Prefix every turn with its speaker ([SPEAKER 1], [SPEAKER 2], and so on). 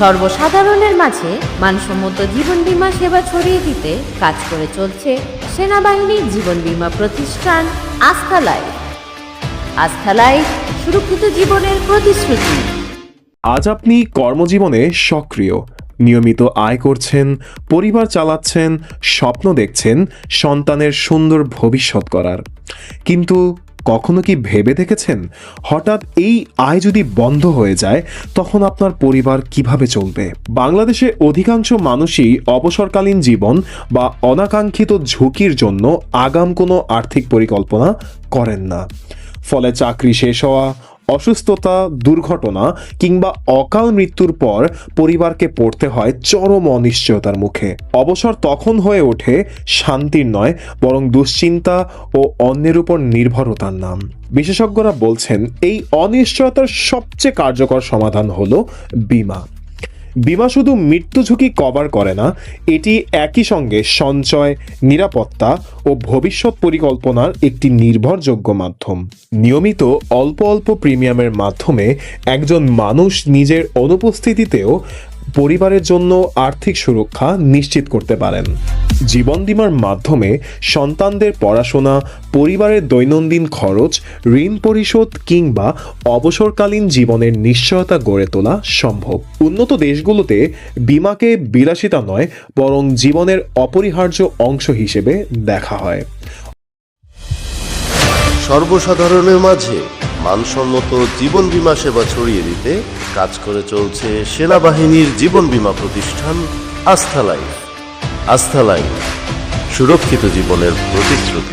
[SPEAKER 1] সর্বসাধারণের মাঝে মানসম্মত জীবন বীমা সেবা ছড়িয়ে দিতে কাজ করে চলছে সেনাবাহিনীর জীবন বীমা প্রতিষ্ঠান আস্থা লাইফ। আস্থা লাইফ সুরক্ষিত জীবনের প্রতিশ্রুতি।
[SPEAKER 2] আজ আপনি কর্মজীবনে সক্রিয়, নিয়মিত আয় করছেন, পরিবার চালাচ্ছেন, স্বপ্ন দেখছেন, সন্তানের সুন্দর ভবিষ্যৎ করার কিন্তু কখনো কি ভেবে দেখেছেন? হঠাৎ এই আয় যদি বন্ধ হয়ে যায়, তখন আপনার পরিবার কীভাবে চলবে? বাংলাদেশে অধিকাংশ মানুষই অবসরকালীন জীবন বা অনাকাঙ্ক্ষিত ঝুঁকির জন্য আগাম কোনো আর্থিক পরিকল্পনা করেন না। ফলে চাকরি শেষ হওয়া অসুস্থতা, দুর্ঘটনা কিংবা অকাল মৃত্যুর পর পরিবারকে পড়তে হয় চরম অনিশ্চয়তার মুখে। অবসর তখন হয়ে ওঠে শান্তির নয়, বরং দুশ্চিন্তা ও অন্যের উপর নির্ভরতার নাম। বিশেষজ্ঞরা বলছেন, এই অনিশ্চয়তার সবচেয়ে কার্যকর সমাধান হলো বীমা। বিমা শুধু মৃত্যু ঝুঁকি কভার করে না, এটি একই সঙ্গে সঞ্চয়, নিরাপত্তা ও ভবিষ্যৎ পরিকল্পনার একটি নির্ভরযোগ্য মাধ্যম। নিয়মিত অল্প অল্প প্রিমিয়ামের মাধ্যমে একজন মানুষ নিজের অনুপস্থিতিতেও পরিবারের জন্য আর্থিক সুরক্ষা নিশ্চিত করতে পারেন। জীবন বীমার মাধ্যমে সন্তানদের পড়াশোনা, পরিবারের দৈনন্দিন খরচ, ঋণ পরিশোধ কিংবা অবসরকালীন জীবনের নিশ্চয়তা গড়ে তোলা সম্ভব। উন্নত দেশগুলোতে বিমাকে বিলাসিতা নয়, বরং জীবনের অপরিহার্য অংশ হিসেবে দেখা হয়।
[SPEAKER 3] সর্বসাধারণের মাঝে মানসম্মত জীবন বিমা সেবা ছড়িয়ে দিতে কাজ করে চলছে সেনাবাহিনীর জীবন বিমা প্রতিষ্ঠান আস্থা লাইফ। আস্থা লাইফ, সুরক্ষিত জীবনের প্রতিশ্রুতি।